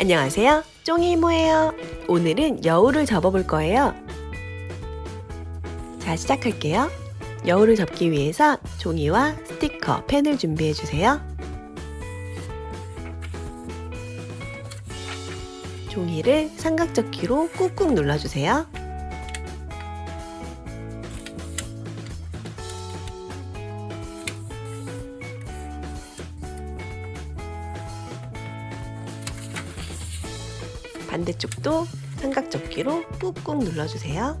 안녕하세요. 쫑이 이모예요. 오늘은 여우를 접어볼 거예요. 자, 시작할게요. 여우를 접기 위해서 종이와 스티커, 펜을 준비해 주세요. 종이를 삼각접기로 꾹꾹 눌러주세요. 반대쪽도 삼각접기로 꾹꾹 눌러주세요.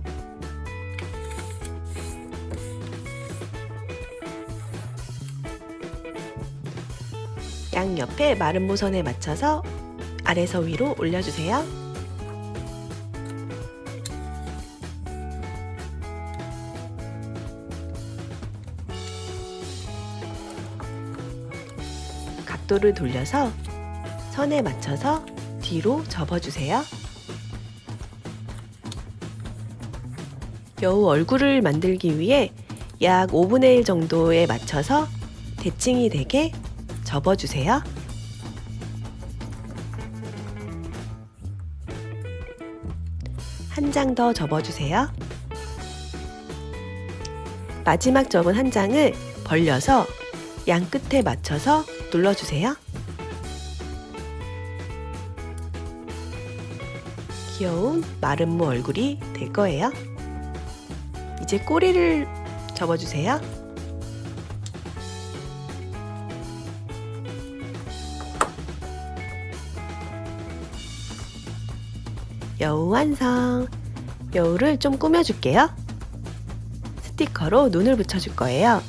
양옆에 마른 모선에 맞춰서 아래서 위로 올려주세요. 각도를 돌려서 선에 맞춰서 뒤로 접어주세요. 여우 얼굴을 만들기 위해 약 5분의 1 정도에 맞춰서 대칭이 되게 접어주세요. 한 장 더 접어주세요. 마지막 접은 한 장을 벌려서 양 끝에 맞춰서 눌러주세요. 귀여운 마름모 얼굴이 될 거예요. 이제 꼬리를 접어주세요. 여우 완성! 여우를 좀 꾸며줄게요. 스티커로 눈을 붙여줄 거예요.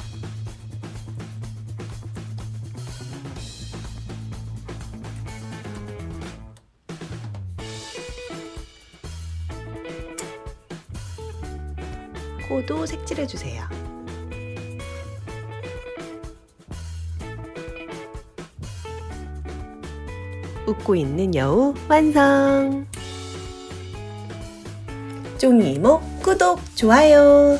코도 색칠해주세요. 웃고 있는 여우 완성! 쫑이 이모 구독, 좋아요!